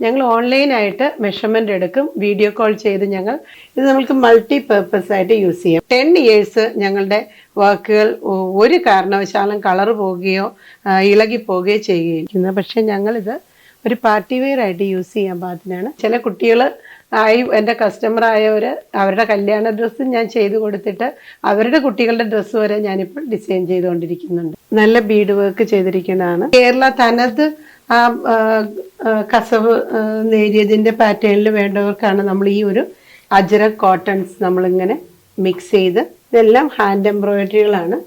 ഞങ്ങൾ ഓൺലൈനായിട്ട് മെഷർമെന്റ് എടുക്കും വീഡിയോ കോൾ ചെയ്ത് ഞങ്ങൾ. ഇത് നമുക്ക് മൾട്ടി പേർപ്പസ് ആയിട്ട് യൂസ് ചെയ്യാം. ടെൻ ഇയേഴ്സ് ഞങ്ങളുടെ വർക്കുകൾ ഒരു കാരണവശാലും കളർ പോവുകയോ ഇളകി പോവുകയോ ചെയ്യുകയും പക്ഷേ ഞങ്ങളിത് ഒരു പാർട്ടി വെയർ ആയിട്ട് യൂസ് ചെയ്യാൻ പാകത്തിനാണ്. ചില കുട്ടികൾ ആയി എന്റെ കസ്റ്റമർ ആയവർ അവരുടെ കല്യാണ ഡ്രസ്സ് ഞാൻ ചെയ്തു കൊടുത്തിട്ട് അവരുടെ കുട്ടികളുടെ ഡ്രസ്സ് വരെ ഞാനിപ്പോൾ ഡിസൈൻ ചെയ്തുകൊണ്ടിരിക്കുന്നുണ്ട്. നല്ല ബീഡ് വർക്ക് ചെയ്തിരിക്കുന്നതാണ്. കേരള തനത് ആ കസവ് നേരിയതിന്റെ പാറ്റേണിൽ വേണ്ടവർക്കാണ് നമ്മൾ ഈ ഒരു അജര കോട്ടൺസ് നമ്മളിങ്ങനെ മിക്സ് ചെയ്ത് ഇതെല്ലാം ഹാൻഡ് എംബ്രോയിഡറികളാണ്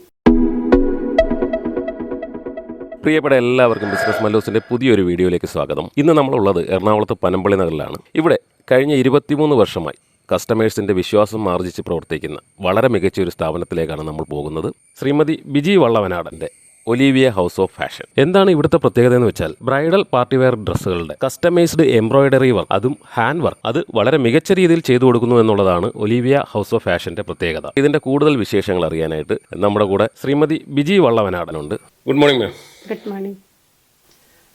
പ്രിയപ്പെട്ട എല്ലാവർക്കും ബിസിനസ് മല്ലൂസിന്റെ പുതിയൊരു വീഡിയോയിലേക്ക് സ്വാഗതം. ഇന്ന് നമ്മളുള്ളത് എറണാകുളത്ത് പനമ്പള്ളി നഗറിലാണ്. ഇവിടെ കഴിഞ്ഞ ഇരുപത്തിമൂന്ന് വർഷമായി കസ്റ്റമേഴ്സിന്റെ വിശ്വാസം ആർജിച്ച് പ്രവർത്തിക്കുന്ന വളരെ മികച്ച ഒരു സ്ഥാപനത്തിലേക്കാണ് നമ്മൾ പോകുന്നത്. ശ്രീമതി ബിജി വള്ളവനാടന്റെ ഒലീവിയ ഹൗസ് ഓഫ് ഫാഷൻ. എന്താണ് ഇവിടുത്തെ പ്രത്യേകത എന്ന് വെച്ചാൽ ബ്രൈഡൽ പാർട്ടി വെയർ ഡ്രസ്സുകളുടെ കസ്റ്റമൈസ്ഡ് എംബ്രോയിഡറി വർക്ക് അതും ഹാൻഡ് വർക്ക് അത് വളരെ മികച്ച രീതിയിൽ ചെയ്തു കൊടുക്കുന്നു എന്നുള്ളതാണ് ഒലീവിയ ഹൗസ് ഓഫ് ഫാഷന്റെ പ്രത്യേകത. ഇതിന്റെ കൂടുതൽ വിശേഷങ്ങൾ അറിയാനായിട്ട് നമ്മുടെ കൂടെ Shrimati Biji വള്ളവനാടനുണ്ട്. Good morning ma'am good morning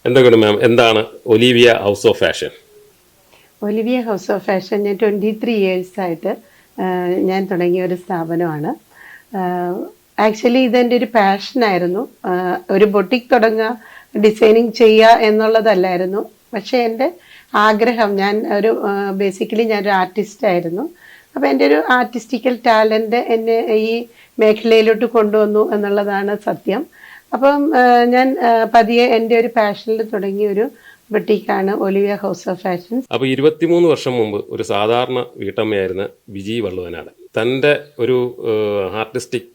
എന്തൊക്കെയാണ് മാം എന്താണ് Olivia House of Fashion? Olivia House of Fashion ഞാൻ ട്വന്റി ത്രീ ഇയേഴ്സായിട്ട് ഞാൻ തുടങ്ങിയ ഒരു സ്ഥാപനമാണ്. ആക്ച്വലി ഇതെന്റെ ഒരു പാഷനായിരുന്നു ഒരു ബൊട്ടിക് തുടങ്ങുക ഡിസൈനിങ് ചെയ്യുക എന്നുള്ളതല്ലായിരുന്നു. പക്ഷേ എന്റെ ആഗ്രഹം ഞാൻ ഒരു ബേസിക്കലി ഞാനൊരു ആർട്ടിസ്റ്റ് ആയിരുന്നു. അപ്പോൾ എന്റെ ഒരു ആർട്ടിസ്റ്റിക്കൽ ടാലന്റ് എന്നെ ഈ മേഖലയിലോട്ട് കൊണ്ടുവന്നു എന്നുള്ളതാണ് സത്യം. അപ്പം ഞാൻ പതിയെ എന്റെ ഒരു പാഷനിൽ തുടങ്ങിയ ഒരു ബൊട്ടീക്കാണ് ഒലിവിയ ഹൗസ് ഓഫ് ഫാഷൻസ് അപ്പോൾ ഇരുപത്തിമൂന്ന് വർഷം മുമ്പ് ഒരു സാധാരണ വീട്ടമ്മയായിരുന്ന വിജി വള്ളുവനാട്. തന്റെ ഒരു ആർട്ടിസ്റ്റിക്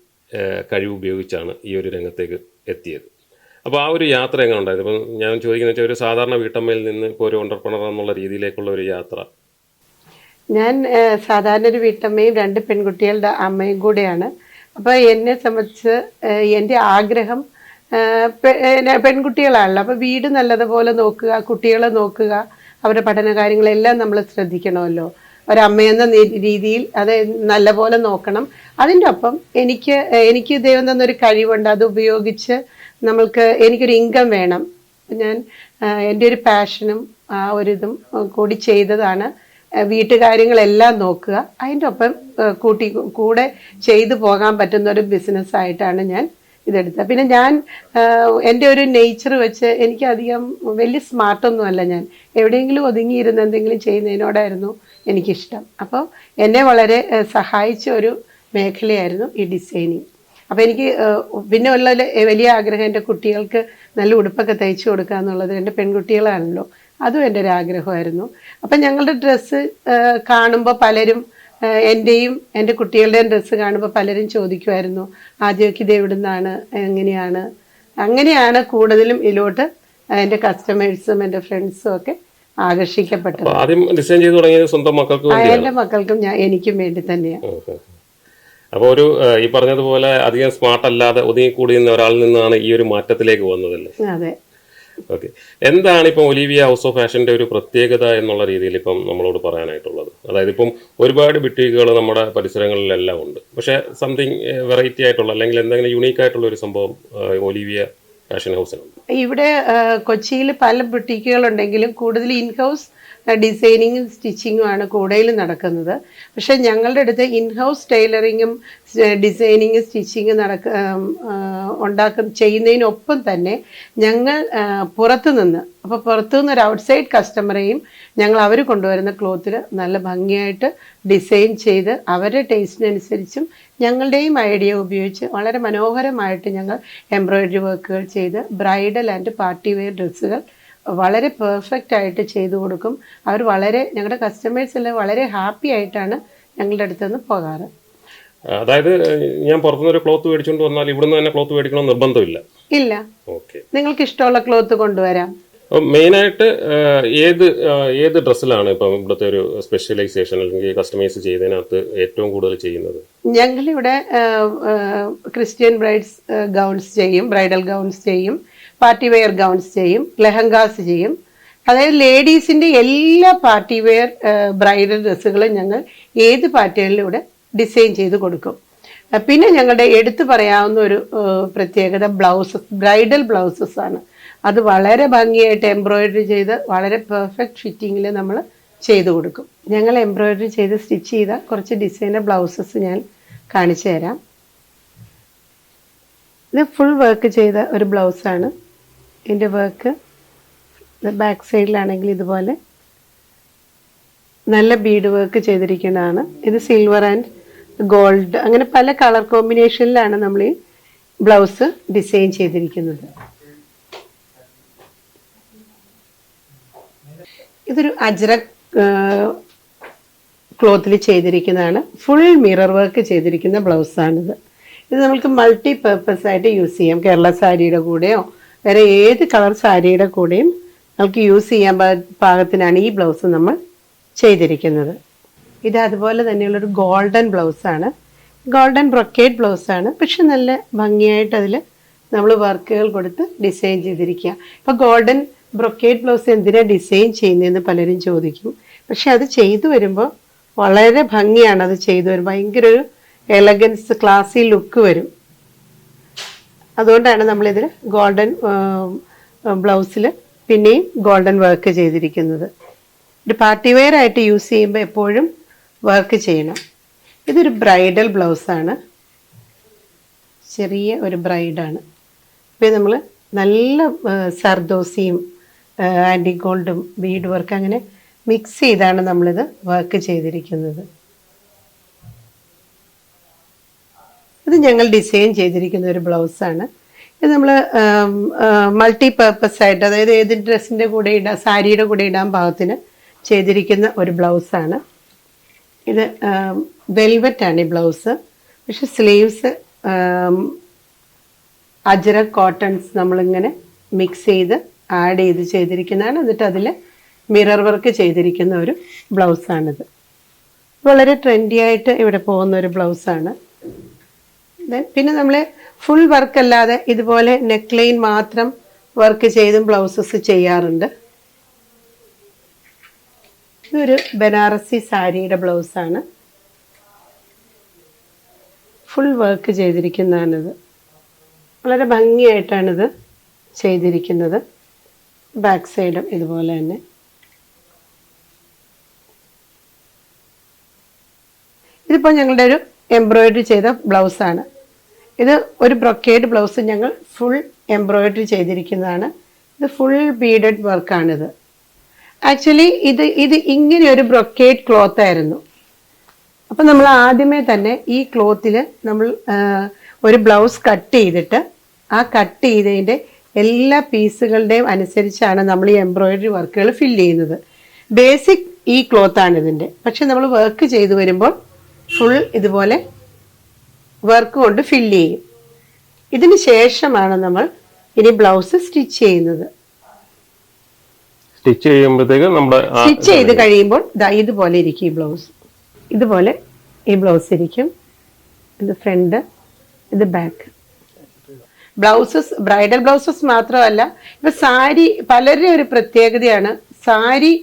കഴിവ് ഉപയോഗിച്ചാണ് ഈ ഒരു രംഗത്തേക്ക് എത്തിയത്. അപ്പോൾ ആ ഒരു യാത്ര എങ്ങനെ ഉണ്ടായിരുന്നു ഇപ്പം ഞാൻ ചോദിക്കുന്നത് വെച്ചാൽ ഒരു സാധാരണ വീട്ടമ്മയിൽ നിന്ന് ഇപ്പോൾ ഒരു ഓണ്ടർപ്രണർ എന്നുള്ള രീതിയിലേക്കുള്ള ഒരു യാത്ര. ഞാൻ സാധാരണ ഒരു വീട്ടമ്മയും രണ്ട് പെൺകുട്ടികളുടെ അമ്മയും കൂടെയാണ്. അപ്പോൾ എന്നെ സംബന്ധിച്ച് എന്റെ ആഗ്രഹം പെൺകുട്ടികളാണല്ലോ. അപ്പോൾ വീട് നല്ലതുപോലെ നോക്കുക കുട്ടികളെ നോക്കുക അവരുടെ പഠന കാര്യങ്ങളെല്ലാം നമ്മൾ ശ്രദ്ധിക്കണമല്ലോ. ഒരമ്മയെന്ന രീതിയിൽ അത് നല്ലപോലെ നോക്കണം. അതിന്റെ ഒപ്പം എനിക്ക് എനിക്ക് ദൈവം തന്നൊരു കഴിവുണ്ട്. അത് ഉപയോഗിച്ച് നമ്മൾക്ക് എനിക്കൊരു ഇൻകം വേണം. ഞാൻ എന്റെ ഒരു പാഷനും ആ ഒരു ഇതും കൂടി ചെയ്തതാണ്. വീട്ടുകാര്യങ്ങളെല്ലാം നോക്കുക. അതിന്റെ ഒപ്പം കൂട്ടി കൂടെ ചെയ്തു പോകാൻ പറ്റുന്ന ഒരു ബിസിനസ്സായിട്ടാണ് ഞാൻ ഇതെടുത്തത്. പിന്നെ ഞാൻ എന്റെ ഒരു നേച്ചർ വെച്ച് എനിക്കധികം വലിയ സ്മാർട്ടൊന്നുമല്ല ഞാൻ. എവിടെയെങ്കിലും ഒതുങ്ങിയിരുന്ന് എന്തെങ്കിലും ചെയ്യുന്നതിനോടായിരുന്നു എനിക്കിഷ്ടം. അപ്പോൾ എന്നെ വളരെ സഹായിച്ച ഒരു മേഖലയായിരുന്നു ഈ ഡിസൈനിങ്. അപ്പോൾ എനിക്ക് പിന്നെ ഉള്ള വലിയ ആഗ്രഹം എന്റെ കുട്ടികൾക്ക് നല്ല ഉടുപ്പൊക്കെ തയ്ച്ചു കൊടുക്കുക എന്നുള്ളത് എന്റെ പെൺകുട്ടികളാണല്ലോ അതും എന്റെ ഒരു ആഗ്രഹമായിരുന്നു അപ്പം ഞങ്ങളുടെ ഡ്രസ്സ് കാണുമ്പോൾ പലരും എന്റെയും എന്റെ കുട്ടികളുടെയും ഡ്രസ്സ് കാണുമ്പോൾ പലരും ചോദിക്കുമായിരുന്നു ആദ്യമൊക്കെ ഇത് എവിടുന്നാണ്? എങ്ങനെയാണ്? അങ്ങനെയാണ് കൂടുതലും ഇതിലോട്ട് എന്റെ കസ്റ്റമേഴ്സും എന്റെ ഫ്രണ്ട്സും ഒക്കെ ആകർഷിക്കപ്പെട്ടത്. ആദ്യം ഡിസൈൻ ചെയ്ത് തുടങ്ങിയത് സ്വന്തം മക്കൾക്ക് എന്റെ മക്കൾക്കും ഞാൻ എനിക്കും വേണ്ടി തന്നെയാണ് അപ്പോൾ ഒരു ഈ പറഞ്ഞതുപോലെ അധികം സ്മാർട്ട് അല്ലാതെ ഒതുങ്ങിക്കൂടി നിന്ന ഒരാളിൽ നിന്നാണ് ഈ ഒരു മാറ്റത്തിലേക്ക് വന്നതല്ലേ? അതെ. ഓക്കെ. എന്താണ് ഇപ്പം ഒലീവിയ ഹൗസ് ഓഫ് ഫാഷന്റെ ഒരു പ്രത്യേകത എന്നുള്ള രീതിയിൽ ഇപ്പം നമ്മളോട് പറയാനായിട്ടുള്ളത്? അതായത് ഇപ്പം ഒരുപാട് ബിട്ടീകൾ നമ്മുടെ പരിസരങ്ങളിലെല്ലാം ഉണ്ട്. പക്ഷേ സംതിങ് വെറൈറ്റി ആയിട്ടുള്ള അല്ലെങ്കിൽ എന്തെങ്കിലും യുണീക്ക് ആയിട്ടുള്ള ഒരു സംഭവം ഒലീവിയ ഫാഷൻ ഹൗസിനുണ്ട്. ഇവിടെ കൊച്ചിയിൽ പല ബുട്ടീക്കുകളുണ്ടെങ്കിലും കൂടുതൽ ഇൻഹൗസ് ഡിസൈനിങ്ങും സ്റ്റിച്ചിങ്ങും ആണ് കൂടുതൽ നടക്കുന്നത്. പക്ഷേ ഞങ്ങളുടെ അടുത്ത് ഇൻഹൗസ് ടൈലറിങ്ങും ഡിസൈനിങ്ങും സ്റ്റിച്ചിങ്ങും നടക്ക ഉണ്ടാക്കും ചെയ്യുന്നതിനൊപ്പം തന്നെ ഞങ്ങൾ പുറത്തുനിന്ന് പുറത്തു നിന്ന് അപ്പോൾ പുറത്തു നിന്ന് ഒരു ഔട്ട്സൈഡ് കസ്റ്റമറെയും ഞങ്ങൾ അവർ കൊണ്ടുവരുന്ന ക്ലോത്തിൽ നല്ല ഭംഗിയായിട്ട് ഡിസൈൻ ചെയ്ത് അവരുടെ ടേസ്റ്റിനനുസരിച്ചും ഞങ്ങളുടെയും ഐഡിയ ഉപയോഗിച്ച് വളരെ മനോഹരമായിട്ട് ഞങ്ങൾ എംബ്രോയിഡറി വർക്കുകൾ ചെയ്ത് ബ്രൈഡൽ ആൻഡ് പാർട്ടി വെയർ ഡ്രസ്സുകൾ വളരെ പെർഫെക്റ്റ് ആയിട്ട് ചെയ്തു കൊടുക്കും. അവർ വളരെ ഞങ്ങളുടെ കസ്റ്റമേഴ്സ് എല്ലാം വളരെ ഹാപ്പി ആയിട്ടാണ് ഞങ്ങളുടെ അടുത്ത് നിന്ന് പോകാറ്. അതായത് ഞാൻ പുറത്തുനിന്ന് ഒരു ക്ലോത്ത് മേടിച്ചുകൊണ്ട് വന്നാൽ ഇവിടുന്ന് തന്നെ ക്ലോത്ത് മേടിക്കണം നിർബന്ധമില്ല. ഇല്ല. ഓക്കെ. നിങ്ങൾക്ക് ഇഷ്ടമുള്ള ക്ലോത്ത് കൊണ്ടുവരാം. അപ്പം മെയിനായിട്ട് ഏത് ഏത് ഡ്രസ്സിലാണ് ഇപ്പം ഇവിടുത്തെ ഒരു സ്പെഷ്യലൈസേഷൻ അല്ലെങ്കിൽ കസ്റ്റമൈസ് ചെയ്തതിനകത്ത് ഏറ്റവും കൂടുതൽ ചെയ്യുന്നത്? ഞങ്ങളിവിടെ ക്രിസ്ത്യൻ ബ്രൈഡ്സ് ഗൗൺസ് ചെയ്യും ബ്രൈഡൽ ഗൗൺസ് ചെയ്യും പാർട്ടി വെയർ ഗൗൺസ് ചെയ്യും ലെഹങ്കാസ് ചെയ്യും. അതായത് ലേഡീസിന്റെ എല്ലാ പാർട്ടി വെയർ ബ്രൈഡൽ ഡ്രസ്സുകളും ഞങ്ങൾ ഏത് പാറ്റേണിലൂടെ ഡിസൈൻ ചെയ്ത് കൊടുക്കും. പിന്നെ ഞങ്ങളുടെ എടുത്തു പറയാവുന്ന ഒരു പ്രത്യേകത ബ്ലൗസസ് ബ്രൈഡൽ ബ്ലൗസസ് ആണ്. അത് വളരെ ഭംഗിയായിട്ട് എംബ്രോയിഡറി ചെയ്ത് വളരെ പെർഫെക്റ്റ് ഫിറ്റിങ്ങിൽ നമ്മൾ ചെയ്തു കൊടുക്കും. ഞങ്ങൾ എംബ്രോയിഡറി ചെയ്ത് സ്റ്റിച്ച് ചെയ്ത കുറച്ച് ഡിസൈനർ ബ്ലൗസസ് ഞാൻ കാണിച്ചു തരാം. ഇത് ഫുൾ വർക്ക് ചെയ്ത ഒരു ബ്ലൗസാണ് ഇതിന്റെ വർക്ക് ബാക്ക് സൈഡിലാണെങ്കിൽ ഇതുപോലെ നല്ല ബീഡ് വർക്ക് ചെയ്തിരിക്കുന്നതാണ്. ഇത് സിൽവർ ആൻഡ് ഗോൾഡ് അങ്ങനെ പല കളർ കോമ്പിനേഷനിലാണ് നമ്മൾ ഈ ബ്ലൗസ് ഡിസൈൻ ചെയ്തിരിക്കുന്നത്. ഇതൊരു അജ്രക് ക്ലോത്തിൽ ചെയ്തിരിക്കുന്നതാണ്. ഫുൾ മിറർ വർക്ക് ചെയ്തിരിക്കുന്ന ബ്ലൗസാണിത്. ഇത് നമുക്ക് മൾട്ടി പർപ്പസ് ആയിട്ട് യൂസ് ചെയ്യാം. കേരള സാരിയുടെ കൂടെയോ വേറെ ഏത് കളർ സാരിയുടെ കൂടെയും നമുക്ക് യൂസ് ചെയ്യാൻ പാകത്തിനാണ് ഈ ബ്ലൗസ് നമ്മൾ ചെയ്തിരിക്കുന്നത്. ഇത് അതുപോലെ തന്നെയുള്ളൊരു ഗോൾഡൻ ബ്ലൗസാണ്. ഗോൾഡൻ ബ്രൊക്കേഡ് ബ്ലൗസാണ്. പക്ഷെ നല്ല ഭംഗിയായിട്ട് അതിൽ നമ്മൾ വർക്കുകൾ കൊടുത്ത് ഡിസൈൻ ചെയ്തിരിക്കുക. ഇപ്പോൾ ഗോൾഡൻ ബ്രൊക്കേഡ് ബ്ലൗസ് എന്തിനാണ് ഡിസൈൻ ചെയ്യുന്നതെന്ന് പലരും ചോദിക്കും. പക്ഷെ അത് ചെയ്തു വരുമ്പോൾ വളരെ ഭംഗിയാണ് അത് ചെയ്തു വരും ഭയങ്കര ഒരു എലഗൻസ് ക്ലാസി ലുക്ക് വരും. അതുകൊണ്ടാണ് നമ്മളിതിൽ ഗോൾഡൻ ബ്ലൗസിൽ പിന്നെയും ഗോൾഡൻ വർക്ക് ചെയ്തിരിക്കുന്നത്. ഒരു പാർട്ടി വെയർ ആയിട്ട് യൂസ് ചെയ്യുമ്പോൾ എപ്പോഴും വർക്ക് ചെയ്യണം. ഇതൊരു ബ്രൈഡൽ ബ്ലൗസാണ് ചെറിയ ഒരു ബ്രൈഡാണ് ഇപ്പോൾ നമ്മൾ നല്ല സർദോസിയും ആന്റി ഗോൾഡും ബീഡ് വർക്ക് അങ്ങനെ മിക്സ് ചെയ്താണ് നമ്മളിത് വർക്ക് ചെയ്തിരിക്കുന്നത്. ഇത് ഞങ്ങൾ ഡിസൈൻ ചെയ്തിരിക്കുന്ന ഒരു ബ്ലൗസാണ് ഇത് നമ്മൾ മൾട്ടി പർപ്പസ് ആയിട്ട് അതായത് ഏത് ഡ്രസ്സിന്റെ കൂടെ ഇടാം സാരിയുടെ കൂടെ ഇടാൻ പാകത്തിന് ചെയ്തിരിക്കുന്ന ഒരു ബ്ലൗസാണ് ഇത് വെൽവെറ്റ് ആണ് ഈ ബ്ലൗസ് പക്ഷെ സ്ലീവ്സ് അജറ കോട്ടൺസ് നമ്മളിങ്ങനെ മിക്സ് ചെയ്ത് ആഡ് ചെയ്ത് ചെയ്തിരിക്കുന്നതാണ്. എന്നിട്ട് അതിൽ മിറർ വർക്ക് ചെയ്തിരിക്കുന്ന ഒരു ബ്ലൗസാണിത് വളരെ ട്രെൻഡി ആയിട്ട് ഇവിടെ പോകുന്ന ഒരു ബ്ലൗസാണ് പിന്നെ നമ്മൾ ഫുൾ വർക്ക് അല്ലാതെ ഇതുപോലെ നെക്ക് ലൈൻ മാത്രം വർക്ക് ചെയ്തും ബ്ലൗസസ് ചെയ്യാറുണ്ട്. ഇതൊരു ബനാറസി സാരിയുടെ ബ്ലൗസാണ് ഫുൾ വർക്ക് ചെയ്തിരിക്കുന്നതാണിത്. വളരെ ഭംഗിയായിട്ടാണിത് ചെയ്തിരിക്കുന്നത്. ബാക്ക് സൈഡും ഇതുപോലെ തന്നെ. ഇതിപ്പോൾ ഞങ്ങളുടെ ഒരു എംബ്രോയിഡറി ചെയ്ത ബ്ലൗസാണ്. ഇത് ഒരു ബ്രൊക്കേഡ് ബ്ലൗസ് ഞങ്ങൾ ഫുൾ എംബ്രോയിഡറി ചെയ്തിരിക്കുന്നതാണ്. ഇത് ഫുൾ ബീഡഡ് വർക്കാണിത് ആക്ച്വലി ഇത് ഇത് ഇങ്ങനെ ഒരു ബ്രൊക്കേഡ് ക്ലോത്ത് ആയിരുന്നു. അപ്പം നമ്മൾ ആദ്യമേ തന്നെ ഈ ക്ലോത്തിൽ നമ്മൾ ഒരു ബ്ലൗസ് കട്ട് ചെയ്തിട്ട് ആ കട്ട് ചെയ്തതിന്റെ എല്ലാ പീസുകളുടെയും അനുസരിച്ചാണ് നമ്മൾ ഈ എംബ്രോയിഡറി വർക്കുകൾ ഫില്ല് ചെയ്യുന്നത്. ബേസിക് ഈ ക്ലോത്ത് ആണ് ഇതിന്റെ. പക്ഷെ നമ്മൾ വർക്ക് ചെയ്തു വരുമ്പോൾ ഫുൾ ഇതുപോലെ വർക്ക് കൊണ്ട് ഫില്ല് ചെയ്യും. ഇതിന് ശേഷമാണ് നമ്മൾ ഇനി ബ്ലൗസ് സ്റ്റിച്ച് ചെയ്യുന്നത്. സ്റ്റിച്ച് ചെയ്യുമ്പോഴത്തേക്ക് നമ്മുടെ സ്റ്റിച്ച് ചെയ്ത് കഴിയുമ്പോൾ ദാ ഇതുപോലെ ഇരിക്കും ഈ ബ്ലൗസ്. ഇതുപോലെ ഈ ബ്ലൗസ് ഇരിക്കും. ഇത് ഫ്രണ്ട് ഇത് ബാക്ക്. ബ്ലൗസസ് ബ്രൈഡൽ ബ്ലൗസസ് മാത്രമല്ല ഇപ്പൊ സാരി പലരുടെയും ഒരു പ്രത്യേകതയാണ്. സാരി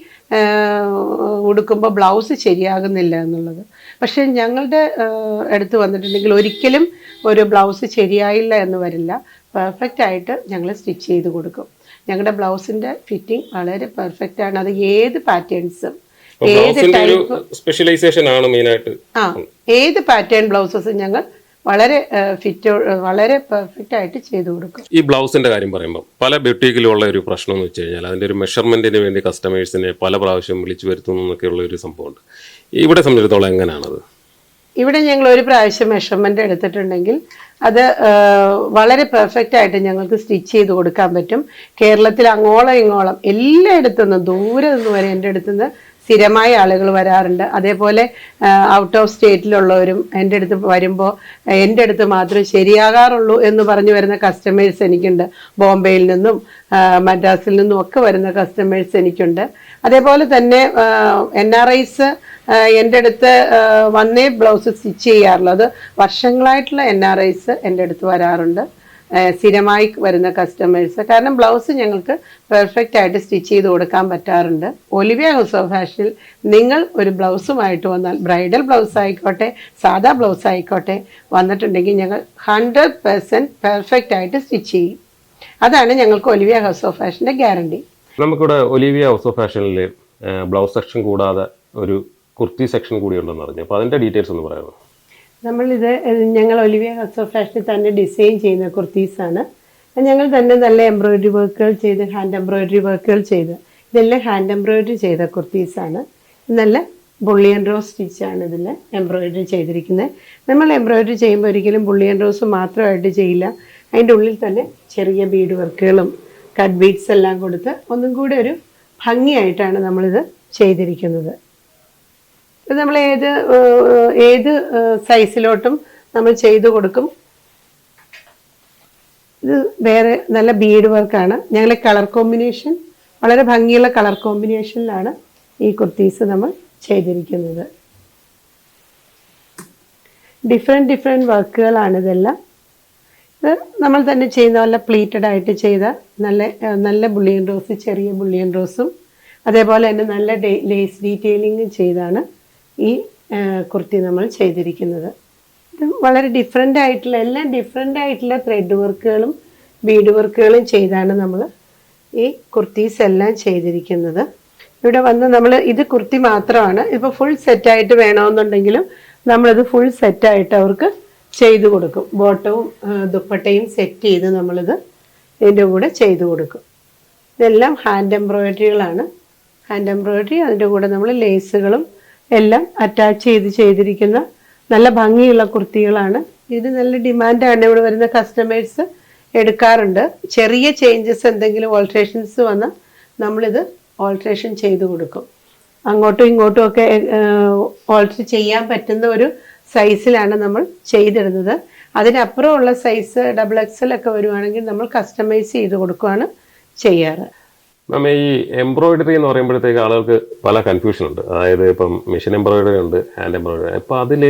ഉടുക്കുമ്പോൾ ബ്ലൗസ് ശരിയാകുന്നില്ല എന്നുള്ളത്. പക്ഷേ ഞങ്ങളുടെ അടുത്ത് വന്നിട്ടുണ്ടെങ്കിൽ ഒരിക്കലും ഒരു ബ്ലൗസ് ശരിയായില്ല എന്ന് വരില്ല. പെർഫെക്റ്റ് ആയിട്ട് ഞങ്ങൾ സ്റ്റിച്ച് ചെയ്ത് കൊടുക്കും. ഞങ്ങളുടെ ബ്ലൗസിന്റെ ഫിറ്റിംഗ് വളരെ പെർഫെക്റ്റ് ആണ്. അത് ഏത് പാറ്റേൺസും ഏത് ടൈപ്പ് സ്പെഷ്യലൈസേഷൻ ആണ് മെയിനായിട്ട് ആ ഏത് പാറ്റേൺ ബ്ലൗസസും ഞങ്ങൾ വളരെ ഫിറ്റ് വളരെ പെർഫെക്റ്റ് ആയിട്ട് ചെയ്തു കൊടുക്കും. ഈ ബ്ലൗസിന്റെ കാര്യം പറയുമ്പോൾ പല ബ്യൂട്ടിക്കിലുള്ള ഒരു പ്രശ്നം എന്ന് വെച്ച് കഴിഞ്ഞാൽ അതിന്റെ ഒരു മെഷർമെന്റിന് വേണ്ടി കസ്റ്റമേഴ്സിനെ പല പ്രാവശ്യം വിളിച്ചു വരുത്തുന്നു എന്നൊക്കെയുള്ള ഒരു സംഭവമുണ്ട്. ഇവിടെ സംബന്ധിച്ചിടത്തോളം എങ്ങനെയാണത് ഇവിടെ ഞങ്ങൾ ഒരു പ്രാവശ്യം മെഷർമെന്റ് എടുത്തിട്ടുണ്ടെങ്കിൽ അത് വളരെ പെർഫെക്റ്റ് ആയിട്ട് ഞങ്ങൾക്ക് സ്റ്റിച്ച് ചെയ്ത് കൊടുക്കാൻ പറ്റും. കേരളത്തിൽ അങ്ങോളം ഇങ്ങോളം എല്ലായിടത്തുനിന്ന് ദൂരെ നിന്ന് വരെ എന്റെ അടുത്ത് നിന്ന് സ്ഥിരമായ ആളുകൾ വരാറുണ്ട്. അതേപോലെ ഔട്ട് ഓഫ് സ്റ്റേറ്റിലുള്ളവരും എന്റെ അടുത്ത് വരുമ്പോൾ എന്റെ അടുത്ത് മാത്രമേ ശരിയാകാറുള്ളൂ എന്ന് പറഞ്ഞു വരുന്ന കസ്റ്റമേഴ്സ് എനിക്കുണ്ട്. ബോംബെയിൽ നിന്നും മദ്രാസിൽ നിന്നും ഒക്കെ വരുന്ന കസ്റ്റമേഴ്സ് എനിക്കുണ്ട്. അതേപോലെ തന്നെ എൻ ആർ ഐസ് എന്റെ അടുത്ത് വന്നേ ബ്ലൗസ് സ്റ്റിച്ച് ചെയ്യാറുള്ളത്. വർഷങ്ങളായിട്ടുള്ള എൻ ആർ ഐസ് എന്റെ അടുത്ത് വരാറുണ്ട്. സ്ഥിരമായി വരുന്ന കസ്റ്റമേഴ്സ് കാരണം ബ്ലൗസ് ഞങ്ങൾക്ക് പെർഫെക്റ്റ് ആയിട്ട് സ്റ്റിച്ച് ചെയ്ത് കൊടുക്കാൻ പറ്റാറുണ്ട്. ഒലിവിയ ഹൗസ് ഓഫ് ഫാഷനിൽ നിങ്ങൾ ഒരു ബ്ലൗസുമായിട്ട് വന്നാൽ ബ്രൈഡൽ ബ്ലൗസ് ആയിക്കോട്ടെ സാധാ ബ്ലൗസ് ആയിക്കോട്ടെ വന്നിട്ടുണ്ടെങ്കിൽ ഞങ്ങൾ ഹൺഡ്രഡ് പെർസെന്റ് പെർഫെക്റ്റ് ആയിട്ട് സ്റ്റിച്ച് ചെയ്യും. അതാണ് ഞങ്ങൾക്ക് ഒലിവിയ ഹൗസ് ഓഫ് ഫാഷന്റെ ഗ്യാരണ്ടി നമുക്കിവിടെ ഒലിവിയ ഹൗസ് ഓഫ് ഫാഷനിൽ ബ്ലൗസ് സെക്ഷൻ കൂടാതെ ഒരു കുർത്തി സെക്ഷൻ കൂടി ഉണ്ടെന്ന് അറിഞ്ഞു. അപ്പോൾ അതിന്റെ ഡീറ്റെയിൽസ് ഒന്ന് പറയാമോ? നമ്മളിത് ഞങ്ങൾ ഒലിവിയ ഹൗസ് ഓഫ് ഫാഷനിൽ തന്നെ ഡിസൈൻ ചെയ്യുന്ന കുർത്തീസാണ്. ഞങ്ങൾ തന്നെ നല്ല എംബ്രോയിഡറി വർക്കുകൾ ചെയ്ത് ഹാൻഡ് എംബ്രോയിഡറി വർക്കുകൾ ചെയ്ത് ഇതെല്ലാം ഹാൻഡ് എംബ്രോയിഡറി ചെയ്ത കുർത്തീസാണ്. നല്ല ബുള്ളിയൻ റോസ് സ്റ്റിച്ചാണ് ഇതിൽ എംബ്രോയിഡറി ചെയ്തിരിക്കുന്നത്. നമ്മൾ എംബ്രോയിഡറി ചെയ്യുമ്പോൾ ഒരിക്കലും ബുള്ളിയൻ റോസ് മാത്രമായിട്ട് ചെയ്യില്ല. അതിന്റെ ഉള്ളിൽ തന്നെ ചെറിയ ബീഡ് വർക്കുകളും കട്ട് ബീഡ്സ് എല്ലാം കൊടുത്ത് ഒന്നും കൂടെ ഒരു ഭംഗിയായിട്ടാണ് നമ്മളിത് ചെയ്തിരിക്കുന്നത്. ഇത് നമ്മൾ ഏത് ഏത് സൈസിലോട്ടും നമ്മൾ ചെയ്തു കൊടുക്കും. ഇത് വേറെ നല്ല ബീഡ് വർക്കാണ് ഞങ്ങളെ കളർ കോമ്പിനേഷൻ വളരെ ഭംഗിയുള്ള കളർ കോമ്പിനേഷനിലാണ് ഈ കുർത്തീസ് നമ്മൾ ചെയ്തിരിക്കുന്നത്. ഡിഫറെന്റ് ഡിഫറെന്റ് വർക്കുകളാണ് ഇതെല്ലാം. ഇത് നമ്മൾ തന്നെ ചെയ്യുന്ന നല്ല പ്ലീറ്റഡ് ആയിട്ട് ചെയ്ത നല്ല നല്ല ബുള്ളിയൻ റോസ് ചെറിയ ബുള്ളിയൻ റോസും അതേപോലെ തന്നെ നല്ല ലേസ് ഡീറ്റെയിലിംഗ് ചെയ്താണ്. ഈ കുർത്തി നമ്മൾ ചെയ്തിരിക്കുന്നത്. ഇത് വളരെ ഡിഫറെന്റ് ആയിട്ടുള്ള എല്ലാം ഡിഫറെന്റ് ആയിട്ടുള്ള ത്രെഡ് വർക്കുകളും ബീഡ് വർക്കുകളും ചെയ്താണ് നമ്മൾ ഈ കുർത്തീസ് എല്ലാം ചെയ്തിരിക്കുന്നത്. ഇവിടെ വന്ന് നമ്മൾ ഇത് കുർത്തി മാത്രമാണ്. ഇപ്പോൾ ഫുൾ സെറ്റായിട്ട് വേണമെന്നുണ്ടെങ്കിലും നമ്മളിത് ഫുൾ സെറ്റായിട്ട് അവർക്ക് ചെയ്തു കൊടുക്കും. ബോട്ടവും ദുപ്പട്ടയും സെറ്റ് ചെയ്ത് നമ്മളിത് ഇതിന്റെ കൂടെ ചെയ്തു കൊടുക്കും. ഇതെല്ലാം ഹാൻഡ് എംബ്രോയ്ഡറികളാണ് ഹാൻഡ് എംബ്രോയ്ഡറി അതിന്റെ കൂടെ നമ്മൾ ലേസുകളും എല്ലാം അറ്റാച്ച് ചെയ്ത് ചെയ്തിരിക്കുന്ന നല്ല ഭംഗിയുള്ള കുർത്തികളാണ്. ഇത് നല്ല ഡിമാൻഡാണ് ഇവിടെ വരുന്ന കസ്റ്റമേഴ്സ് എടുക്കാറുണ്ട്. ചെറിയ ചേഞ്ചസ് എന്തെങ്കിലും ഓൾട്രേഷൻസ് വന്നാൽ നമ്മളിത് ഓൾട്രേഷൻ ചെയ്ത് കൊടുക്കും. അങ്ങോട്ടും ഇങ്ങോട്ടും ഒക്കെ ഓൾട്ടർ ചെയ്യാൻ പറ്റുന്ന ഒരു സൈസിലാണ് നമ്മൾ ചെയ്തിടുന്നത്. അതിനപ്പുറമുള്ള സൈസ് ഡബിൾ എക്സൽ ഒക്കെ വരുവാണെങ്കിൽ നമ്മൾ കസ്റ്റമൈസ് ചെയ്ത് കൊടുക്കുകയാണ് ചെയ്യാറ്. മാം ഈ എംബ്രോയിഡറി എന്ന് പറയുമ്പോഴത്തേക്ക് ആളുകൾക്ക് പല കൺഫ്യൂഷൻ ഉണ്ട്. അതായത് ഇപ്പം മെഷീൻ എംബ്രോയിഡറി ഉണ്ട് ഹാൻഡ് എംബ്രോയിഡറി അപ്പം അതിൽ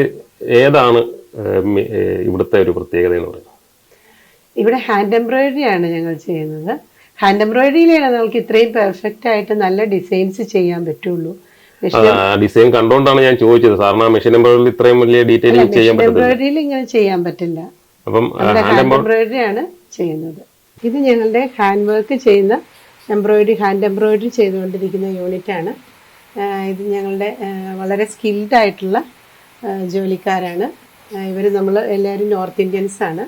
ഏതാണ് ഇവിടുത്തെ ഒരു പ്രത്യേകത എന്ന് പറയുന്നത്? ഇവിടെ ഹാൻഡ് എംബ്രോയിഡറി ആണ് ഞങ്ങൾ ചെയ്യുന്നത്. ഹാൻഡ് എംബ്രോയിഡറിയിലാണ് നമുക്ക് ഇത്രയും പെർഫെക്റ്റ് ആയിട്ട് നല്ല ഡിസൈൻസ് ചെയ്യാൻ പറ്റുള്ളൂ. ഡിസൈൻ കണ്ടുകൊണ്ടാണ് ഞാൻ ചോദിച്ചത്. സാറിന് മെഷീൻ എംബ്രോയിഡറി ഇത്രയും വലിയ ഡീറ്റെയിലിംഗ് ചെയ്യാൻ പറ്റില്ല എംബ്രോയിഡറിയിൽ ഇങ്ങനെ ചെയ്യാൻ പറ്റില്ല. അപ്പം ഹാൻഡ് എംബ്രോയിഡറി ആണ് ചെയ്യുന്നത്. ഇത് ഞങ്ങളുടെ ഹാൻഡ് വർക്ക് ചെയ്യുന്ന എംബ്രോയിഡറി ഹാൻഡ് എംബ്രോയിഡറി ചെയ്തുകൊണ്ടിരിക്കുന്ന യൂണിറ്റ് ആണ് ആഹ് ഇത് ഞങ്ങളുടെ വളരെ സ്കിൽഡ് ആയിട്ടുള്ള ജോലിക്കാരാണ്. ഇവർ നമ്മൾ എല്ലാവരും നോർത്ത് ഇന്ത്യൻസ് ആണ്.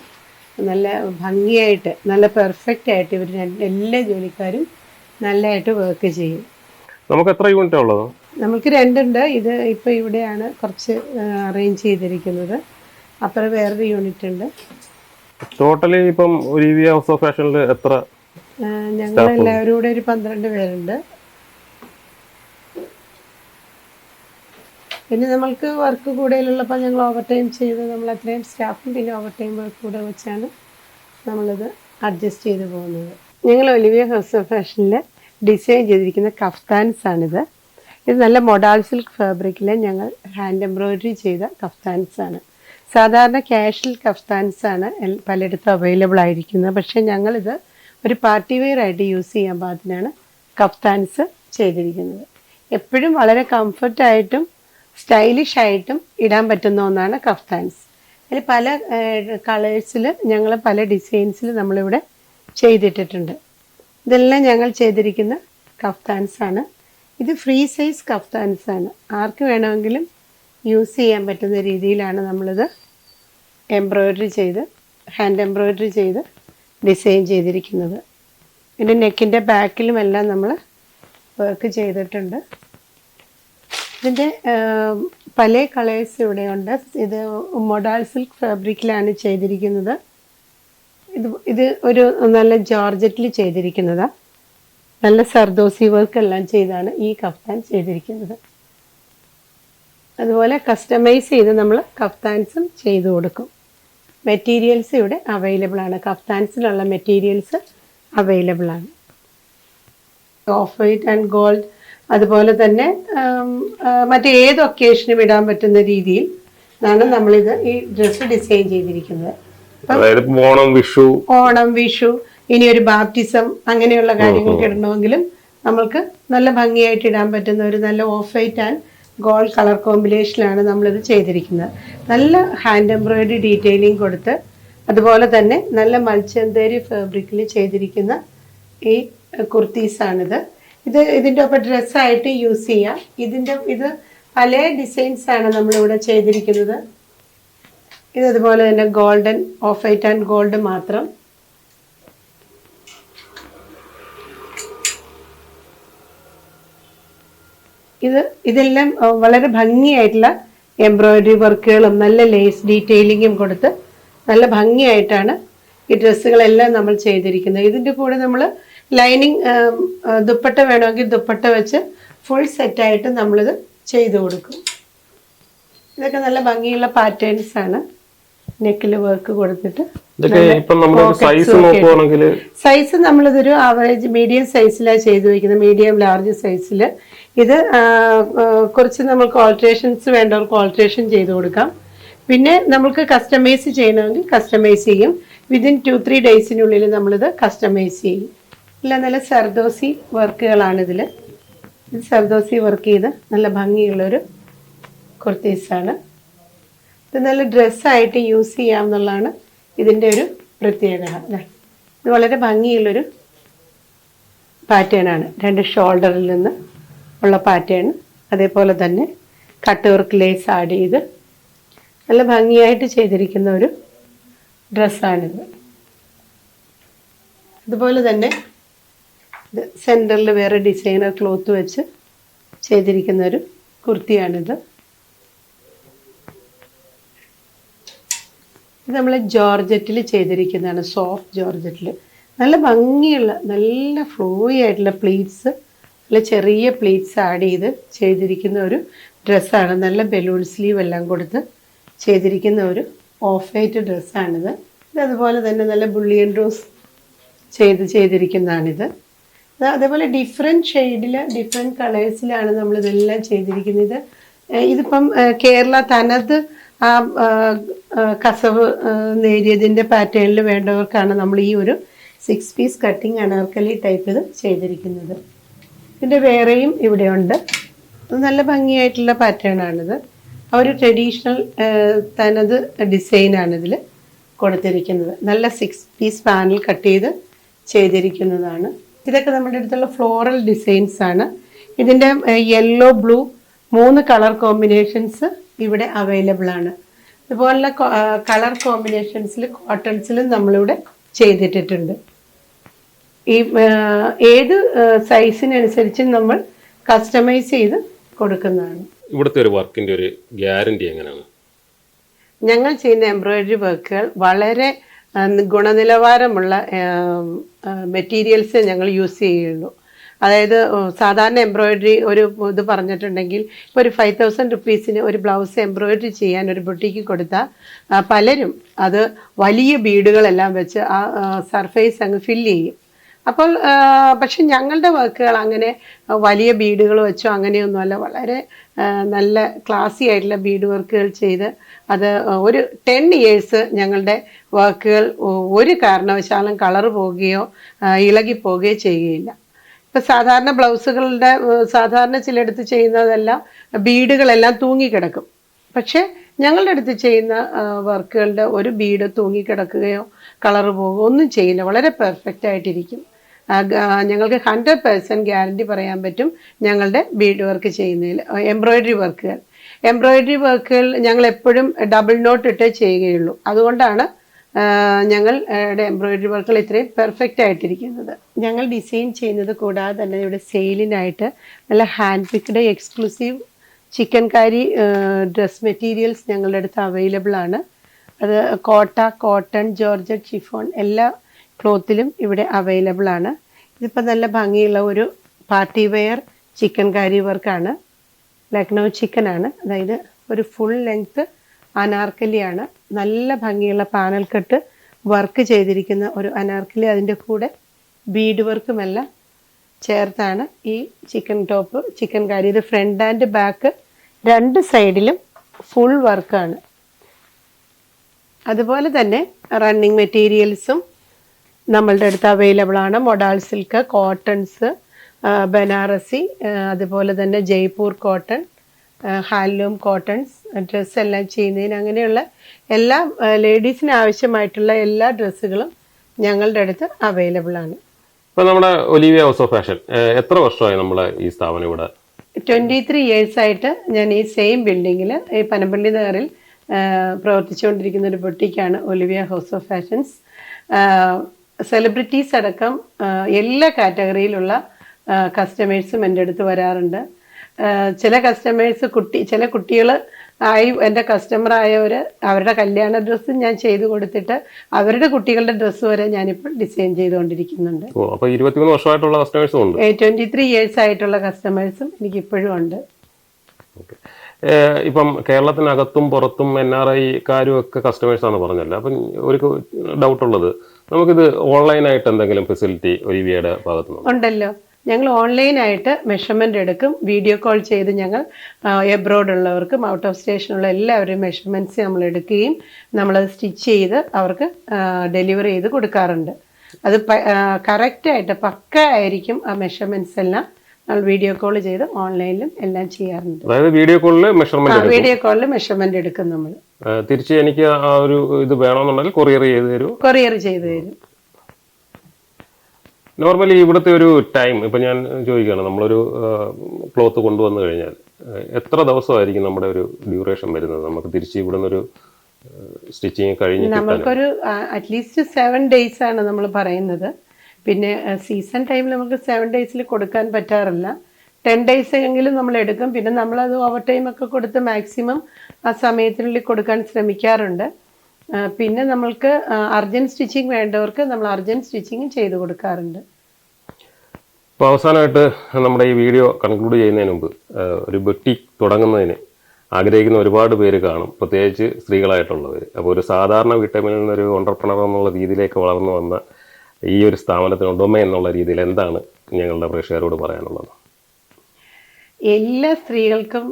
നല്ല ഭംഗിയായിട്ട് നല്ല പെർഫെക്റ്റ് ആയിട്ട് ഇവർ എല്ലാ ജോലിക്കാരും നല്ലതായിട്ട് വർക്ക് ചെയ്യും. നമുക്ക് എത്ര യൂണിറ്റാണ് ഉള്ളത്? നമുക്ക് രണ്ടുണ്ട്. ഇത് ഇപ്പോൾ ഇവിടെയാണ് കുറച്ച് അറേഞ്ച് ചെയ്തിരിക്കുന്നത്. അപ്പുറം വേറൊരു യൂണിറ്റ് ഉണ്ട് ടോട്ടലി ഇപ്പം ഒരു ഹൗസ് ഓഫ് ഫാഷനിൽ എത്ര ഞങ്ങൾ എല്ലാവരും കൂടെ ഒരു പന്ത്രണ്ട് പേരുണ്ട്. പിന്നെ നമ്മൾക്ക് വർക്ക് കൂടുതലുള്ളപ്പോൾ ഞങ്ങൾ ഓവർ ടൈം ചെയ്ത് നമ്മൾ അത്രയും സ്റ്റാഫും പിന്നെ ഓവർ ടൈം വർക്ക് കൂടെ വെച്ചാണ് നമ്മളിത് അഡ്ജസ്റ്റ് ചെയ്ത് പോകുന്നത്. ഞങ്ങൾ ഒലിവിയ ഹൗസ് ഓഫ് ഫാഷനിൽ ഡിസൈൻ ചെയ്തിരിക്കുന്ന കഫ്താൻസ് ആണിത്. ഇത് നല്ല മൊഡാൾ സിൽക്ക് ഫാബ്രിക്കിൽ ഞങ്ങൾ ഹാൻഡ് എംബ്രോയിഡറി ചെയ്ത കഫ്താൻസ് ആണ്. സാധാരണ കാഷ്വൽ കഫ്താൻസ് ആണ് പലയിടത്തും അവൈലബിൾ ആയിരിക്കുന്നത്. പക്ഷേ ഞങ്ങളിത് ഒരു പാർട്ടി വെയർ ആയിട്ട് യൂസ് ചെയ്യാൻ പാകത്തിനാണ് കഫ്താൻസ് ചെയ്തിരിക്കുന്നത്. എപ്പോഴും വളരെ കംഫർട്ടായിട്ടും സ്റ്റൈലിഷ് ആയിട്ടും ഇടാൻ പറ്റുന്ന ഒന്നാണ് കഫ്താൻസ് അതിൽ പല കളേഴ്സിൽ ഞങ്ങൾ പല ഡിസൈൻസിൽ നമ്മളിവിടെ ചെയ്തിട്ടിട്ടുണ്ട്. ഇതെല്ലാം ഞങ്ങൾ ചെയ്തിരിക്കുന്ന കഫ്താൻസ് ആണ്. ഇത് ഫ്രീ സൈസ് കഫ്താൻസ് ആണ്. ആർക്ക് വേണമെങ്കിലും യൂസ് ചെയ്യാൻ പറ്റുന്ന രീതിയിലാണ് നമ്മളിത് എംബ്രോയ്ഡറി ചെയ്ത് ഹാൻഡ് എംബ്രോയ്ഡറി ചെയ്ത് ഡിസൈൻ ചെയ്തിരിക്കുന്നത്. ഇതിന്റെ നെക്കിന്റെ ബാക്കിലും എല്ലാം നമ്മൾ വർക്ക് ചെയ്തിട്ടുണ്ട്. ഇതിന്റെ പല കളേഴ്സ് ഇവിടെയുണ്ട്. ഇത് മൊഡാൾ സിൽക്ക് ഫാബ്രിക്കിലാണ് ചെയ്തിരിക്കുന്നത്. ഇത് ഇത് ഒരു നല്ല ജോർജറ്റിൽ ചെയ്തിരിക്കുന്നതാണ് നല്ല സർദോസി വർക്ക് എല്ലാം ചെയ്താണ് ഈ കഫ്താൻ ചെയ്തിരിക്കുന്നത്. അതുപോലെ കസ്റ്റമൈസ് ചെയ്ത് നമ്മൾ കഫ്താൻസും ചെയ്തു കൊടുക്കും. മെറ്റീരിയൽസ് ഇവിടെ അവൈലബിൾ ആണ്. കഫ്താൻസിലുള്ള മെറ്റീരിയൽസ് അവൈലബിൾ ആണ്. ഓഫ് വൈറ്റ് ആൻഡ് ഗോൾഡ് അതുപോലെ തന്നെ മറ്റ് ഏത് മറ്റേത് ഒക്കേഷനും ഇടാൻ പറ്റുന്ന രീതിയിൽ ആണ് നമ്മളിത് ഈ ഡ്രസ്സ് ഡിസൈൻ ചെയ്തിരിക്കുന്നത്. ഓണം വിഷു. ഓണം വിഷു ഇനി ഒരു ബാപ്റ്റിസം അങ്ങനെയുള്ള കാര്യങ്ങൾ ഇടണമെങ്കിലും നമ്മൾക്ക് നല്ല ഭംഗിയായിട്ട് ഇടാൻ പറ്റുന്ന ഒരു നല്ല off white and gold colour കോമ്പിനേഷനിലാണ് നമ്മളിത് ചെയ്തിരിക്കുന്നത്. നല്ല ഹാൻഡ് എംബ്രോയിഡറി ഡീറ്റെയിലിംഗ് കൊടുത്ത് അതുപോലെ തന്നെ നല്ല മൽച്ചന്തേരി ഫാബ്രിക്കിൽ ചെയ്തിരിക്കുന്ന ഈ കുർത്തീസാണിത് ഇത് ഇതിന്റെ ഒപ്പം ഡ്രസ്സായിട്ട് യൂസ് ചെയ്യാം. ഇതിന്റെ ഇത് പല ഡിസൈൻസാണ് നമ്മളിവിടെ ചെയ്തിരിക്കുന്നത്. ഇത് അതുപോലെ തന്നെ golden off white and gold മാത്രം. ഇത് ഇതെല്ലാം വളരെ ഭംഗിയായിട്ടുള്ള എംബ്രോയിഡറി വർക്കുകളും നല്ല ലേസ് ഡീറ്റെയിലിങ്ങും കൊടുത്ത് നല്ല ഭംഗിയായിട്ടാണ് ഈ ഡ്രസ്സുകളെല്ലാം നമ്മൾ ചെയ്തിരിക്കുന്നത്. ഇതിന്റെ കൂടെ നമ്മൾ ലൈനിങ് ദുപ്പട്ട വേണമെങ്കിൽ ദുപ്പട്ട വെച്ച് ഫുൾ സെറ്റായിട്ട് നമ്മളിത് ചെയ്തു കൊടുക്കും. ഇതൊക്കെ നല്ല ഭംഗിയുള്ള പാറ്റേൺസാണ് നെക്കിൽ വർക്ക് കൊടുത്തിട്ട് സൈസ് നോക്കുവാണെങ്കിൽ സൈസ് നമ്മളിതൊരു ആവറേജ് മീഡിയം സൈസിലാണ് ചെയ്തു വയ്ക്കുന്നത് മീഡിയം ലാർജ് സൈസിൽ ഇത് കുറച്ച് നമുക്ക് ഓൾട്രേഷൻസ് വേണ്ടവർക്ക് ഓൾട്രേഷൻ ചെയ്ത് കൊടുക്കാം. പിന്നെ നമ്മൾക്ക് കസ്റ്റമൈസ് ചെയ്യണമെങ്കിൽ കസ്റ്റമൈസ് ചെയ്യും. വിതിൻ ടു ത്രീ ഡേയ്സിനുള്ളിൽ നമ്മളിത് കസ്റ്റമൈസ് ചെയ്യും. നല്ല നല്ല സർദോസി വർക്കുകളാണിതിൽ ഇത് സർദോസി വർക്ക് ചെയ്ത് നല്ല ഭംഗിയുള്ളൊരു കുർത്തീസാണ് ഇത് നല്ല ഡ്രസ്സായിട്ട് യൂസ് ചെയ്യാം എന്നുള്ളതാണ് ഇതിന്റെ ഒരു പ്രത്യേകത. ഇത് വളരെ ഭംഗിയുള്ളൊരു പാറ്റേണാണ്. രണ്ട് ഷോൾഡറിൽ നിന്ന് ഉള്ള പാറ്റേൺ. അതേപോലെ തന്നെ കട്ട് വർക്ക് ലേസ് ആഡ് ചെയ്ത് നല്ല ഭംഗിയായിട്ട് ചെയ്തിരിക്കുന്ന ഒരു ഡ്രസ്സാണിത്. അതുപോലെ തന്നെ ഇത് സെന്ററിൽ വേറെ ഡിസൈനർ ക്ലോത്ത് വെച്ച് ചെയ്തിരിക്കുന്ന ഒരു കുർത്തിയാണിത്. ഇത് നമ്മൾ ജോർജറ്റിൽ ചെയ്തിരിക്കുന്നതാണ് സോഫ്റ്റ് ജോർജറ്റിൽ. നല്ല ഭംഗിയുള്ള നല്ല ഫ്ലോയി ആയിട്ടുള്ള പ്ലീറ്റ്സ് നല്ല ചെറിയ പ്ലീറ്റ്സ് ആഡ് ചെയ്ത് ചെയ്തിരിക്കുന്ന ഒരു ഡ്രസ്സാണ്. നല്ല ബലൂൺ സ്ലീവ് എല്ലാം കൊടുത്ത് ചെയ്തിരിക്കുന്ന ഒരു ഓഫ് വൈറ്റ് ഡ്രസ്സാണിത്. ഇത് അതുപോലെ തന്നെ നല്ല ബുള്ളിയൻ റോസ് ചെയ്ത് ചെയ്തിരിക്കുന്നതാണിത്. അതേപോലെ ഡിഫറെന്റ് ഷെയ്ഡിൽ ഡിഫറെന്റ് കളേഴ്സിലാണ് നമ്മളിതെല്ലാം ചെയ്തിരിക്കുന്നത്. ഇതിപ്പം കേരള തനത് ആ കസവ് നേരിയതിന്റെ പാറ്റേണിൽ വേണ്ടവർക്കാണ് നമ്മൾ ഈ ഒരു six piece cutting anarkali type ഇത് ചെയ്തിരിക്കുന്നത്. ഇതിന്റെ വേറെയും ഇവിടെയുണ്ട്. നല്ല ഭംഗിയായിട്ടുള്ള പാറ്റേൺ ആണിത്. ആ ഒരു ട്രഡീഷണൽ തനത് ഡിസൈനാണ് ഇതിൽ കൊടുത്തിരിക്കുന്നത്. നല്ല സിക്സ് പീസ് പാനൽ കട്ട് ചെയ്ത് ചെയ്തിരിക്കുന്നതാണ്. ഇതൊക്കെ നമ്മുടെ അടുത്തുള്ള ഫ്ലോറൽ ഡിസൈൻസ് ആണ്. ഇതിന്റെ യെല്ലോ ബ്ലൂ മൂന്ന് കളർ കോമ്പിനേഷൻസ് ഇവിടെ അവൈലബിൾ ആണ്. ഇതുപോലുള്ള കളർ കോമ്പിനേഷൻസിൽ കോട്ടൺസിലും നമ്മളിവിടെ ചെയ്തിട്ടിട്ടുണ്ട്. ഈ ഏത് സൈസിനനുസരിച്ച് നമ്മൾ കസ്റ്റമൈസ് ചെയ്ത് കൊടുക്കുന്നതാണ്. ഇവിടുത്തെ ഒരു വർക്കിന്റെ ഒരു ഗ്യാരണ്ടി എങ്ങനെയാണ്? ഞങ്ങൾ ചെയ്യുന്ന എംബ്രോയിഡറി വർക്കുകൾ വളരെ ഗുണനിലവാരമുള്ള മെറ്റീരിയൽസ് ഞങ്ങൾ യൂസ് ചെയ്യുള്ളൂ അതായത് സാധാരണ എംബ്രോയിഡറി ഒരു ഇത് പറഞ്ഞിട്ടുണ്ടെങ്കിൽ ഇപ്പോൾ ഒരു ഫൈവ് തൗസൻഡ് റുപ്പീസിന് ഒരു ബ്ലൗസ് എംബ്രോയിഡറി ചെയ്യാൻ ഒരു ബുട്ടിക്ക് കൊടുത്താൽ പലരും അത് വലിയ ബീഡുകളെല്ലാം വെച്ച് ആ സർഫേസ് അങ്ങ് ഫില്ല് ചെയ്യും. അപ്പോൾ പക്ഷെ ഞങ്ങളുടെ വർക്കുകൾ അങ്ങനെ വലിയ ബീഡുകൾ വെച്ചോ അങ്ങനെയൊന്നുമല്ല. വളരെ നല്ല ക്ലാസി ആയിട്ടുള്ള ബീഡ് വർക്കുകൾ ചെയ്ത് അത് ഒരു ടെൻ ഇയേഴ്സ് ഞങ്ങളുടെ വർക്കുകൾ ഒരു കാരണവശാലും കളർ പോവുകയോ ഇളകി പോവുകയോ ചെയ്യുകയില്ല. ഇപ്പം സാധാരണ ബ്ലൗസുകളുടെ സാധാരണ ചിലയിടത്ത് ചെയ്യുന്നതെല്ലാം ബീഡുകളെല്ലാം തൂങ്ങിക്കിടക്കും. പക്ഷേ ഞങ്ങളുടെ അടുത്ത് ചെയ്യുന്ന വർക്കുകളുടെ ഒരു ബീഡ് തൂങ്ങിക്കിടക്കുകയോ കളർ പോകുകയോ ഒന്നും ചെയ്യില്ല. വളരെ പെർഫെക്റ്റ് ആയിട്ടിരിക്കും. ഞങ്ങൾക്ക് ഹൺഡ്രഡ് പേഴ്സന്റ് ഗ്യാരണ്ടി പറയാൻ പറ്റും ഞങ്ങളുടെ ബീഡ് വർക്ക് ചെയ്യുന്നതിൽ എംബ്രോയ്ഡറി വർക്കുകൾ എംബ്രോയ്ഡറി വർക്കുകൾ ഞങ്ങൾ എപ്പോഴും ഡബിൾ നോട്ട് ഇട്ടേ ചെയ്യുകയുള്ളൂ. അതുകൊണ്ടാണ് ഞങ്ങൾ എംബ്രോയിഡറി വർക്കുകൾ ഇത്രയും പെർഫെക്റ്റ് ആയിട്ടിരിക്കുന്നത്. ഞങ്ങൾ ഡിസൈൻ ചെയ്യുന്നത് കൂടാതെ തന്നെ ഇവിടെ സെയിലിനായിട്ട് നല്ല hand picked exclusive chikankari dress materials ഞങ്ങളുടെ അടുത്ത് അവൈലബിൾ ആണ്. അത് കോട്ട കോട്ടൺ ജോർജറ്റ് ഷിഫോൺ എല്ലാ ക്ലോത്തിലും ഇവിടെ അവൈലബിൾ ആണ്. ഇതിപ്പോൾ നല്ല ഭംഗിയുള്ള ഒരു പാർട്ടി വെയർ ചിക്കൻ കാരി വർക്കാണ് ലക്നൗ ചിക്കനാണ് അതായത് ഒരു ഫുൾ ലെങ്ത്ത് അനാർക്കലിയാണ്. നല്ല ഭംഗിയുള്ള പാനൽ കെട്ട് വർക്ക് ചെയ്തിരിക്കുന്ന ഒരു അനാർക്കലി അതിന്റെ കൂടെ ബീഡ് വർക്കുമെല്ലാം ചേർത്താണ് ഈ ചിക്കൻ ടോപ്പ് ചിക്കൻ കാരി ഇത് ഫ്രണ്ട് ആൻഡ് ബാക്ക് രണ്ട് സൈഡിലും ഫുൾ വർക്കാണ് അതുപോലെ തന്നെ റണ്ണിങ് മെറ്റീരിയൽസും നമ്മളുടെ അടുത്ത് അവൈലബിൾ ആണ്. മൊഡാൾ സിൽക്ക് കോട്ടൺസ് ബനാറസി അതുപോലെ തന്നെ Jaipur cotton handloom cottons dress എല്ലാം ചെയ്യുന്നതിന് അങ്ങനെയുള്ള എല്ലാ ലേഡീസിന് ആവശ്യമായിട്ടുള്ള എല്ലാ ഡ്രസ്സുകളും ഞങ്ങളുടെ അടുത്ത് അവൈലബിൾ ആണ്. ഇപ്പൊ നമ്മുടെ ഒലിവിയ ഹൗസ് ഓഫ് ഫാഷൻ എത്ര വർഷമായി നമ്മളെ ഈ സ്ഥാപനം ഇവിടെ? ട്വന്റി ത്രീ ഇയേഴ്സായിട്ട് ഞാൻ ഈ സെയിം ബിൽഡിങ്ങിൽ ഈ പനമ്പള്ളി നഗറിൽ പ്രവർത്തിച്ചുകൊണ്ടിരിക്കുന്ന ഒരു ബൊട്ടിക്കാണ് Olivia House of Fashions. Celebrities അടക്കം എല്ലാ കാറ്റഗറിയിലുള്ള കസ്റ്റമേഴ്സും എന്റെ അടുത്ത് വരാറുണ്ട്. ചില കസ്റ്റമേഴ്സ് കുട്ടി ചില കുട്ടികൾ ആയി എന്റെ കസ്റ്റമർ ആയവർ അവരുടെ കല്യാണ ഡ്രസ്സ് ഞാൻ ചെയ്തു കൊടുത്തിട്ട് അവരുടെ കുട്ടികളുടെ ഡ്രസ്സ് വരെ ഞാനിപ്പോൾ ഡിസൈൻ ചെയ്തുകൊണ്ടിരിക്കുന്നുണ്ട്. വർഷമായിട്ടുള്ള കസ്റ്റമേഴ്സും ഉണ്ട്. ട്വന്റി ത്രീ ഇയേഴ്സ് ആയിട്ടുള്ള കസ്റ്റമേഴ്സും എനിക്ക് ഇപ്പോഴും ഉണ്ട്. ഇപ്പം കേരളത്തിനകത്തും പുറത്തും എൻ ആർ ഐക്കാരും ഒക്കെ കസ്റ്റമേഴ്സ് ആണ് പറഞ്ഞല്ലോ. അപ്പം ഒരു ഡൗട്ട് ഉള്ളത്. നമുക്കിത് ഓൺലൈനായിട്ട് എന്തെങ്കിലും ഫെസിലിറ്റി ഒരു വിയുടെ ഭാഗത്തുനിന്ന് ഉണ്ടല്ലോ. ഞങ്ങൾ ഓൺലൈനായിട്ട് മെഷർമെന്റ് എടുക്കും. വീഡിയോ കോൾ ചെയ്ത് ഞങ്ങൾ എബ്രോഡ് ഉള്ളവർക്കും ഔട്ട് ഓഫ് സ്റ്റേഷനുള്ള എല്ലാവരും മെഷർമെന്റ്സ് നമ്മൾ എടുക്കുകയും നമ്മളത് സ്റ്റിച്ച് ചെയ്ത് അവർക്ക് ഡെലിവറി ചെയ്ത് കൊടുക്കാറുണ്ട്. അത് കറക്റ്റായിട്ട് പക്ക ആയിരിക്കും ആ മെഷർമെന്റ്സ് എല്ലാം നമ്മൾ വീഡിയോ കോൾ ചെയ്ത് ഓൺലൈനിലും എല്ലാം ചെയ്യാറുണ്ട്. അതായത് വീഡിയോ കോളിൽ മെഷർമെന്റ് വീഡിയോ കോളിൽ മെഷർമെന്റ് എടുക്കും നമ്മൾ. തിരിച്ച് എനിക്ക് ആ ഒരു ഇത് വേണമെന്നുണ്ടെങ്കിൽ കൊറിയർ ചെയ്ത് തരും. കൊറിയർ ചെയ്ത് തരും. നോർമലി ഇവിടുത്തെ ഒരു ടൈം ഇപ്പൊ ഞാൻ ചോദിക്കുകയാണ് നമ്മളൊരു ക്ലോത്ത് കൊണ്ടുവന്നു കഴിഞ്ഞാൽ എത്ര ദിവസമായിരിക്കും നമ്മുടെ ഒരു ഡ്യൂറേഷൻ വരുന്നത്? നമുക്ക് തിരിച്ച് ഇവിടുന്ന് ഒരു സ്റ്റിച്ചിങ് കഴിഞ്ഞ് നമുക്കൊരു അറ്റ്ലീസ്റ്റ് സെവൻ ഡേയ്സ് ആണ് നമ്മൾ പറയുന്നത്. പിന്നെ സീസൺ ടൈമിൽ നമുക്ക് സെവൻ ഡേയ്സിൽ കൊടുക്കാൻ പറ്റാറില്ല. ടെൻ ഡേയ്സ് എങ്കിലും നമ്മൾ എടുക്കും. പിന്നെ നമ്മളത് ഓവർ ടൈം ഒക്കെ കൊടുത്ത് മാക്സിമം ആ സമയത്തിനുള്ളിൽ കൊടുക്കാൻ ശ്രമിക്കാറുണ്ട്. പിന്നെ നമ്മൾക്ക് അർജന്റ് സ്റ്റിച്ചിങ് വേണ്ടവർക്ക് നമ്മൾ അർജന്റ് സ്റ്റിച്ചിങ് ചെയ്ത് കൊടുക്കാറുണ്ട്. അപ്പോൾ അവസാനമായിട്ട് നമ്മുടെ ഈ വീഡിയോ കൺക്ലൂഡ് ചെയ്യുന്നതിന് മുമ്പ് ഒരു ബൊട്ടിക് തുടങ്ങുന്നതിന് ആഗ്രഹിക്കുന്ന ഒരുപാട് പേര് കാണും. പ്രത്യേകിച്ച് സ്ത്രീകളായിട്ടുള്ളവർ അപ്പോൾ ഒരു സാധാരണ വീട്ടമ്മയിൽ നിന്നൊരു ഓണ്ടർപ്രണർ എന്നുള്ള രീതിയിലേക്ക് വളർന്നു വന്ന ഈ ഒരു സ്ഥാപനത്തിന് ഉടമ എന്നുള്ള രീതിയിൽ എന്താണ് ഞങ്ങളുടെ പ്രേക്ഷകരോട് പറയാനുള്ളത്? എല്ലാ സ്ത്രീകൾക്കും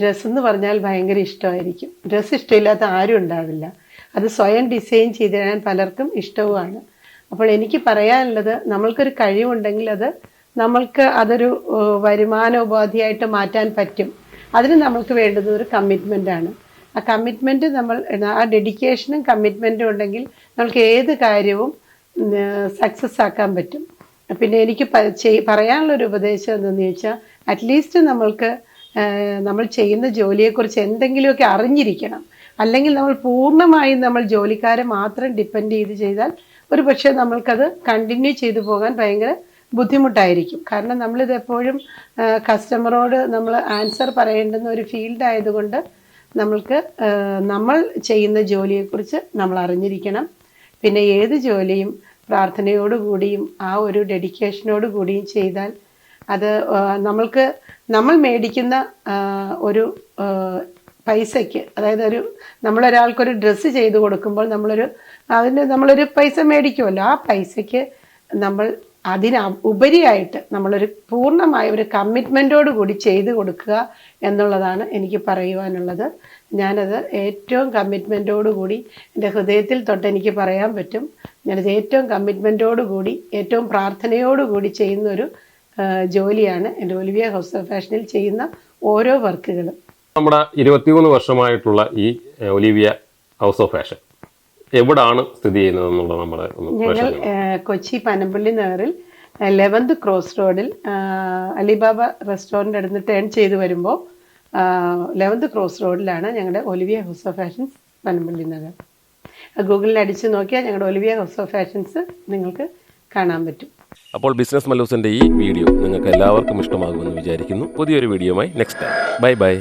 ഡ്രസ്സ് എന്ന് പറഞ്ഞാൽ ഭയങ്കര ഇഷ്ടമായിരിക്കും. ഡ്രസ്സ് ഇഷ്ടമില്ലാത്ത ആരും ഉണ്ടാവില്ല. അത് സ്വയം ഡിസൈൻ ചെയ്ത് തരാൻ പലർക്കും ഇഷ്ടവുമാണ്. അപ്പോൾ എനിക്ക് പറയാനുള്ളത് നമ്മൾക്കൊരു കഴിവുണ്ടെങ്കിൽ അത് നമ്മൾക്ക് അതൊരു വരുമാന ഉപാധിയായിട്ട് മാറ്റാൻ പറ്റും. അതിന് നമ്മൾക്ക് വേണ്ടത് ഒരു കമ്മിറ്റ്മെന്റ് ആണ്. ആ കമ്മിറ്റ്മെന്റ് നമ്മൾ ആ ഡെഡിക്കേഷനും കമ്മിറ്റ്മെന്റും ഉണ്ടെങ്കിൽ നമുക്ക് ഏത് കാര്യവും സക്സസ് ആക്കാൻ പറ്റും. പിന്നെ എനിക്ക് പറയാനുള്ളൊരു ഉപദേശം എന്തെന്ന് ചോദിച്ചാൽ അറ്റ്ലീസ്റ്റ് നമ്മൾക്ക് നമ്മൾ ചെയ്യുന്ന ജോലിയെക്കുറിച്ച് എന്തെങ്കിലുമൊക്കെ അറിഞ്ഞിരിക്കണം. അല്ലെങ്കിൽ നമ്മൾ പൂർണമായും നമ്മൾ ജോലിക്കാരെ മാത്രം ഡിപ്പെൻഡ് ചെയ്ത് ചെയ്താൽ ഒരു പക്ഷേ നമ്മൾക്കത് കണ്ടിന്യൂ ചെയ്തു പോകാൻ ഭയങ്കര ബുദ്ധിമുട്ടായിരിക്കും. കാരണം നമ്മളിത് എപ്പോഴും കസ്റ്റമറോട് നമ്മൾ ആൻസർ പറയേണ്ടുന്ന ഒരു ഫീൽഡ് ആയതുകൊണ്ട് നമ്മൾക്ക് നമ്മൾ ചെയ്യുന്ന ജോലിയെക്കുറിച്ച് നമ്മൾ അറിഞ്ഞിരിക്കണം. പിന്നെ ഏത് ജോലിയും പ്രാർത്ഥനയോടുകൂടിയും ആ ഒരു ഡെഡിക്കേഷനോട് കൂടിയും ചെയ്താൽ അത് നമ്മൾക്ക് നമ്മൾ മേടിക്കുന്ന ഒരു പൈസയ്ക്ക്. അതായത് ഒരു നമ്മളൊരാൾക്കൊരു ഡ്രസ്സ് ചെയ്ത് കൊടുക്കുമ്പോൾ നമ്മളൊരു അതിന് നമ്മളൊരു പൈസ മേടിക്കുമല്ലോ. ആ പൈസയ്ക്ക് നമ്മൾ അതിന് ഉപരിയായിട്ട് നമ്മളൊരു പൂർണമായ ഒരു കമ്മിറ്റ്മെന്റോട് കൂടി ചെയ്തു കൊടുക്കുക എന്നുള്ളതാണ് എനിക്ക് പറയുവാനുള്ളത്. ഞാനത് ഏറ്റവും കമ്മിറ്റ്മെന്റോട് കൂടി എന്റെ ഹൃദയത്തിൽ തൊട്ട് എനിക്ക് പറയാൻ പറ്റും. ഞാനത് ഏറ്റവും കമ്മിറ്റ്മെന്റോട് കൂടി ഏറ്റവും പ്രാർത്ഥനയോട് കൂടി ചെയ്യുന്ന ഒരു ജോലിയാണ് എന്റെ ഒലിവിയ ഹൗസ് ഓഫ് ഫാഷനിൽ ചെയ്യുന്ന ഓരോ വർക്കുകളും. നമ്മുടെ ഇരുപത്തിമൂന്ന് വർഷമായിട്ടുള്ള ഈ ഒലിവിയ ഹൗസ് ഓഫ് ഫാഷൻ എവിടാണ് സ്ഥിതി ചെയ്യുന്നത് എന്നുള്ളത് നമ്മുടെ ഞങ്ങൾ കൊച്ചി പനമ്പള്ളി നഗറിൽ ലെവന്ത് ക്രോസ് റോഡിൽ അലിബാബ റെസ്റ്റോറന്റ് അടുത്ത് ടേൺ ചെയ്ത് വരുമ്പോൾ ലെവന്ത് ക്രോസ് റോഡിലാണ് ഞങ്ങളുടെ Olivia House of Fashions Panampilly Nagar. ഗൂഗിളിൽ അടിച്ചു നോക്കിയാൽ ഞങ്ങളുടെ ഒലിവിയ ഹൗസ് ഓഫ് ഫാഷൻസ് നിങ്ങൾക്ക് കാണാൻ പറ്റും. അപ്പോൾ ബിസിനസ് മല്ലൂസിന്റെ ഈ വീഡിയോ നിങ്ങൾക്ക് എല്ലാവർക്കും ഇഷ്ടമാകുമെന്ന് വിചാരിക്കുന്നു. പുതിയൊരു വീഡിയോയുമായി നെക്സ്റ്റ് ടൈം ബൈ ബൈ